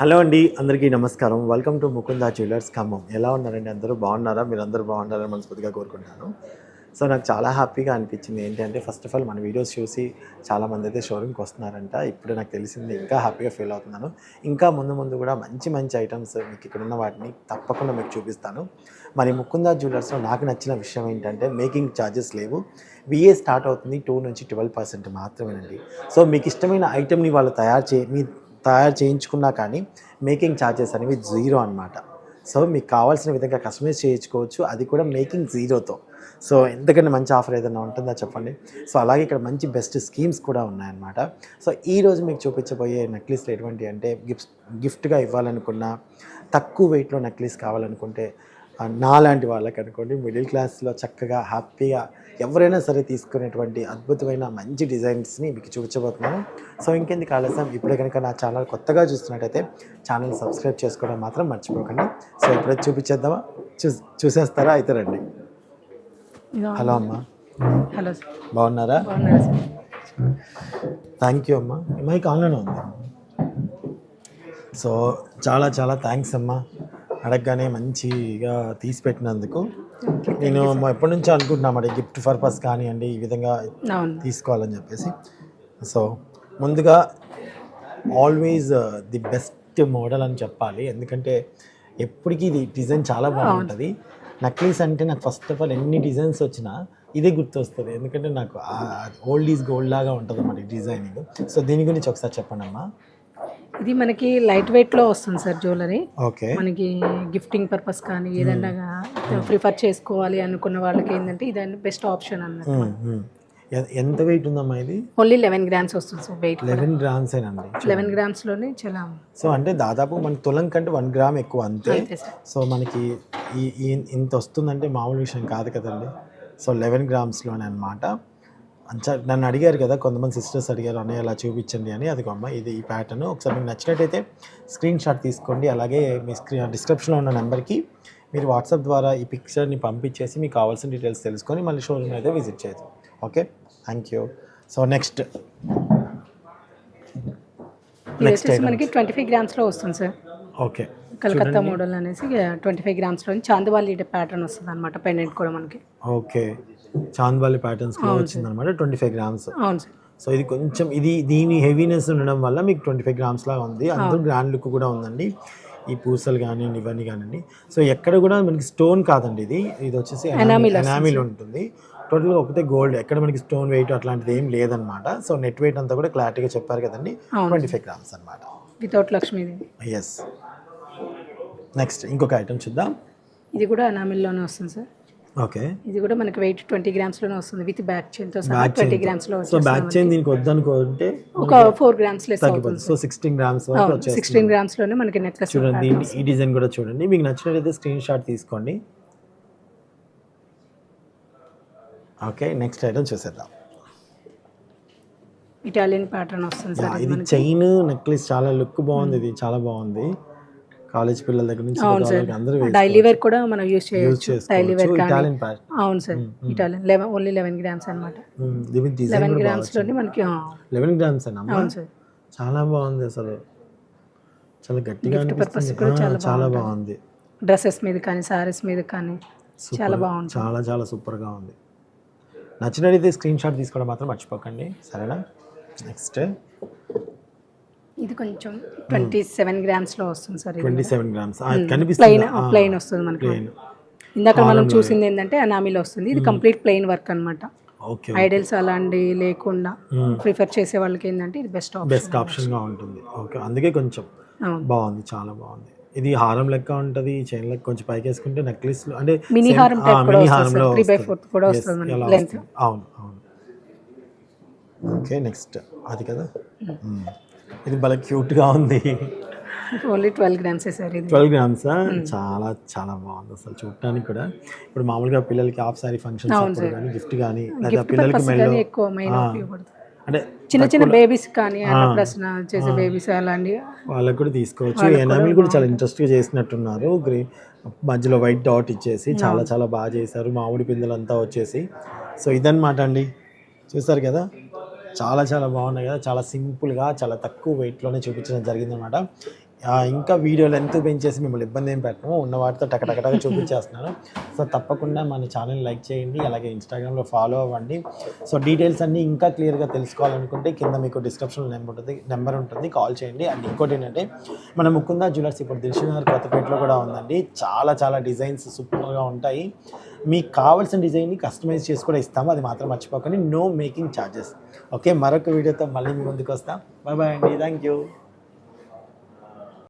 Hello అండి అందరికీ నమస్కారం. Welcome to Mukunda jewellers Khammam. ఎలా ఉన్నారండి అందరూ? బాగున్నారా? మీరు అందరూ బాగున్నారని మనస్ఫూర్తిగా కోరుకుంటున్నాను. సో నాకు చాలా హ్యాపీగా అనిపించింది. ఏంటంటే ఫస్ట్ ఆఫ్ ఆల్ మన వీడియోస్ చూసి చాలామంది అయితే షోరూమ్కి వస్తున్నారంట. ఇప్పుడు నాకు తెలిసింది ఇంకా హ్యాపీగా ఫీల్ అవుతున్నాను. ఇంకా ముందు ముందు కూడా మంచి మంచి ఐటమ్స్ మీకు ఇక్కడ ఉన్న వాటిని తప్పకుండా మీకు చూపిస్తాను. మరి ముకుంద జ్యువెలర్స్లో నాకు నచ్చిన విషయం ఏంటంటే మేకింగ్ ఛార్జెస్ లేవు. విఏ స్టార్ట్ అవుతుంది టూ నుంచి ట్వెల్వ్ పర్సెంట్ మాత్రమేనండి. సో మీకు ఇష్టమైన ఐటెంని వాళ్ళు తయారు చే మీ తయారు చేయించుకున్నా కానీ మేకింగ్ ఛార్జెస్ అనేవి జీరో అనమాట సో మీకు కావాల్సిన విధంగా కస్టమైజ్ చేయించుకోవచ్చు. అది కూడా మేకింగ్ జీరోతో. సో ఎంతకంటే మంచి ఆఫర్ ఏదైనా ఉంటుందా చెప్పండి? సో అలాగే ఇక్కడ మంచి బెస్ట్ స్కీమ్స్ కూడా ఉన్నాయన్నమాట. సో ఈ రోజు మీకు చూపించబోయే నెక్లెస్లు ఎటువంటి అంటే గిఫ్ట్ గిఫ్ట్గా ఇవ్వాలనుకున్న తక్కువ వెయిట్లో నెక్లెస్ కావాలనుకుంటే నాలాంటి వాళ్ళకి అనుకోండి మిడిల్ క్లాస్లో చక్కగా హ్యాపీగా ఎవరైనా సరే తీసుకునేటువంటి అద్భుతమైన మంచి డిజైన్స్ని మీకు చూపించబోతున్నాను. సో ఇంకెందుకు ఆలస్యం? ఇప్పుడే కనుక నా ఛానల్ కొత్తగా చూస్తున్నట్టయితే ఛానల్ సబ్స్క్రైబ్ చేసుకోవడం మాత్రం మర్చిపోకండి. సో ఇప్పుడే చూపించేద్దామా? చూ చూసేస్తారా? అయితే రండి. హలో అమ్మా. Hello sir. బాగున్నారా? థ్యాంక్ యూ అమ్మా. మైక్ ఆన్లోనే ఉంది. సో చాలా చాలా థ్యాంక్స్ అమ్మా. అడగగానే మంచిగా తీసి పెట్టినందుకు. నేను ఎప్పటి నుంచో అనుకుంటున్నా మరి గిఫ్ట్ పర్పస్ కానివ్వండి ఈ విధంగా తీసుకోవాలని చెప్పేసి. సో ముందుగా ఆల్వేస్ ది బెస్ట్ మోడల్ అని చెప్పాలి. ఎందుకంటే ఎప్పటికీ ఇది డిజైన్ చాలా బాగుంటుంది. నక్లీస్ అంటే నాకు ఫస్ట్ ఆఫ్ ఆల్ ఎన్ని డిజైన్స్ వచ్చినా ఇదే గుర్తొస్తుంది. ఎందుకంటే నాకు ఓల్డ్ ఈజ్ గోల్డ్ లాగా ఉంటుంది అన్నమాట డిజైనింగ్. సో దీని గురించి ఒకసారి చెప్పండి అమ్మా ఇది మనకి లైట్ వెయిట్లో వస్తుంది సార్ జ్యువెలరీ. ఓకే. మనకి గిఫ్టింగ్ పర్పస్ కానీ ఏదైనా ప్రిఫర్ చేసుకోవాలి అనుకున్న వాళ్ళకి ఏంటంటే ఇది బెస్ట్ ఆప్షన్ అన్నట్టు ఎంత వెయిట్ ఉందమ్మా ఇది? ఓన్లీ లెవెన్ గ్రామ్స్ వస్తుంది సార్ వెయిట్ లెవెన్ గ్రామ్స్ ఏనండి లెవెన్ గ్రామ్స్లోనే చాలా సో అంటే దాదాపు మన తులం కంటే వన్ గ్రామ్ ఎక్కువ అంతే. సో మనకి ఈ- ఇంత వస్తుందంటే మామూలు విషయం కాదు కదండి. సో లెవెన్ గ్రామ్స్లోనే అనమాట అంచా నన్ను అడిగారు కదా కొంతమంది సిస్టర్స్ అడిగారు అన్నయ్య అలా చూపించండి అని. అది అమ్మ ఇది ఈ ప్యాటర్న్ ఒకసారి మీకు నచ్చినట్టయితే స్క్రీన్ షాట్ తీసుకోండి. అలాగే మీ స్క్రీన్ డిస్క్రిప్షన్లో ఉన్న నెంబర్కి మీరు వాట్సాప్ ద్వారా ఈ పిక్చర్ని పంపించేసి మీకు కావాల్సిన డీటెయిల్స్ తెలుసుకొని మళ్ళీ షోరూమ్ అయితే విజిట్ చేయదు okay thank you so next వచ్చేసి మనకి ట్వంటీ ఫైవ్ గ్రామ్స్లో వస్తుంది సార్ ఓకే కలకత్తా మోడల్ అనేసి ట్వంటీ ఫైవ్ గ్రామ్స్లో చాందవాలి ప్యాటర్న్ వస్తుంది అనమాట పెండెంట్ కూడా మనకి. ఓకే చాంద్వాలి ప్యాటర్న్స్లో వచ్చిందనమాట ట్వంటీ ఫైవ్ గ్రామ్స్ అవును సార్. సో ఇది కొంచెం ఇది దీని హెవీనెస్ ఉండడం వల్ల మీకు ట్వంటీ ఫైవ్ గ్రామ్స్ లాగా ఉంది. అందులో గ్రాండ్ లుక్ కూడా ఉందండి. ఈ పూసలు కానివ్వండి ఇవన్నీ కానివ్వండి సో ఎక్కడ కూడా మనకి స్టోన్ కాదండి ఇది. ఇది వచ్చేసి ఎనామిల్ ఉంటుంది. టోటల్గా ఒకటే గోల్డ్ ఎక్కడ మనకి స్టోన్ వెయిట్ అట్లాంటిది ఏం లేదనమాట సో నెట్ వెయిట్ అంతా కూడా క్లారిటీగా చెప్పారు కదండి. ట్వంటీ ఫైవ్ గ్రామ్స్ అనమాట వితౌట్ లక్ష్మీదేవి ఎస్ నెక్స్ట్ ఇంకొక ఐటమ్ చూద్దాం. ఇది కూడా అనామిల్లోనే వస్తుంది సార్. ఓకే. ఇది కూడా మనకి వెయిట్ ట్వంటీ గ్రామ్స్లోనే వస్తుంది విత్ బ్యాక్ చైన్తో సహా ట్వంటీ గ్రామ్స్లో సో బ్యాక్ చైన్ దీనికి వద్దనుకుంటే ఒక ఫోర్ గ్రామ్స్ లెస్ తగ్గిపోతుంది. సో సిక్స్టీన్ గ్రామ్స్ వరకు సిక్స్టీన్ గ్రామ్స్లోనే మనకి నెక్లెస్ చూడండి ఈ డిజైన్ కూడా చూడండి. మీకు నచ్చినట్లయితే స్క్రీన్ షాట్ తీసుకోండి. ఓకే నెక్స్ట్ ఐటమ్ చూసేద్దాం. ఇటాలియన్ ప్యాటర్న్ వస్తుంది సార్ ఇది చైన్ నెక్లెస్ చాలా లుక్ బాగుంది ఇది చాలా బాగుంది. కాలేజ్ పిల్లల దగ్గర నుంచి అందరూ డైలీ వేర్ కూడా మనం యూజ్ చేయొచ్చు. డైలీ వేర్ అవును sir. Italian eleven only eleven grams అనమాట లెవెన్ గ్రామ్స్లోనే మనకి లెవెన్ గ్రామ్స్ అన్న అవును సార్. చాలా బాగుంది అసలు. చాలా గట్టిగా చాలా బాగుంది. డ్రెస్సెస్ మీద కానీ సారీస్ మీద కానీ చాలా బాగుంటుంది. చాలా చాలా సూపర్గా ఉంది. నచ్చినట్లయితే స్క్రీన్ షాట్ తీసుకోవడం మాత్రం మర్చిపోకండి. సరేనా? నెక్స్ట్ ఇది కొంచెం ట్వంటీ సెవెన్ గ్రామ్స్లో వస్తుంది sir twenty seven grams. Plain plain వస్తుంది మనకి. ఇందాక మనం చూసింది ఏంటంటే అనామిలో వస్తుంది. ఇది కంప్లీట్ ప్లెయిన్ వర్క్ అన్నమాట. ఓకే ఐడల్స్ అలాంటి లేకుండా ప్రిఫర్ చేసే వాళ్ళకి ఏంటంటే ఇది బెస్ట్ ఆప్షన్ బెస్ట్ ఆప్షన్గా ఉంటుంది. ఓకే అందుకే కొంచెం బాగుంది చాలా బాగుంది. ఇది హారం లెక్క ఉంటుంది చైన్ లెక్క కొంచెం పైకి వేసుకుంటే నెక్లెస్ అంటే మినీ హారం హారంలో వస్తుంది. ఫోర్త్ కూడా వస్తుంది? అవును అవును. ఓకే నెక్స్ట్ అది కదా. ఇది భలే క్యూట్గా ఉంది. ఓన్లీ ట్వెల్వ్ గ్రామ్స్ సార్ ఇది. Twelve grams? చాలా చాలా బాగుంది అసలు చూడటానికి కూడా. ఇప్పుడు మామూలుగా పిల్లలకి హాఫ్ సారీ ఫంక్షన్స్ అప్పుడు కానీ గిఫ్ట్ కానీ లేదా పిల్లలకి మెల్లో అంటే చిన్న చిన్న బేబీస్ కానీ అన్నప్రసన చేసే బేబీస్ అలాంటి వాళ్ళకి కూడా తీసుకోవచ్చు. ఎనామిల్ కూడా చాలా ఇంట్రెస్ట్గా చేసినట్టున్నారు. గ్రీ మధ్యలో వైట్ డాట్ ఇచ్చేసి చాలా చాలా బాగా చేశారు. మామిడి పిందెలంతా వచ్చేసి. సో ఇదన్నమాట అండి. చూస్తారు కదా? చాలా చాలా బాగున్నాయి కదా. చాలా సింపుల్గా చాలా తక్కువ వెయిట్లోనే చూపించడం జరిగిందనమాట ఆ, ఇంకా వీడియో లెంత్ పెంచేసి మిమ్మల్ని ఇబ్బంది ఏం పెట్టము ఉన్న వాటితో టకటకటగా చూపించేస్తున్నాను. సో తప్పకుండా మన ఛానల్ లైక్ చేయండి అలాగే ఇన్స్టాగ్రామ్లో ఫాలో అవ్వండి. సో డీటెయిల్స్ అన్నీ ఇంకా క్లియర్గా తెలుసుకోవాలనుకుంటే కింద మీకు డిస్క్రిప్షన్లో నెంబర్ ఉంటుంది నెంబర్ ఉంటుంది కాల్ చేయండి. అండ్ ఇంకోటి ఏంటంటే మన ముకుందా జ్యువెలర్స్ ఇప్పుడు దిల్షునగర్ కొత్తపేటలో కూడా ఉందండి. చాలా చాలా డిజైన్స్ సూపర్గా ఉంటాయి. మీకు కావాల్సిన డిజైన్ని కస్టమైజ్ చేసి కూడా ఇస్తాము. అది మాత్రం మర్చిపోకండి. నో మేకింగ్ ఛార్జెస్ ఓకే మరొక వీడియోతో మళ్ళీ మీ ముందుకు వస్తాం. బాయ్ బాయ్ అండి. Thank you.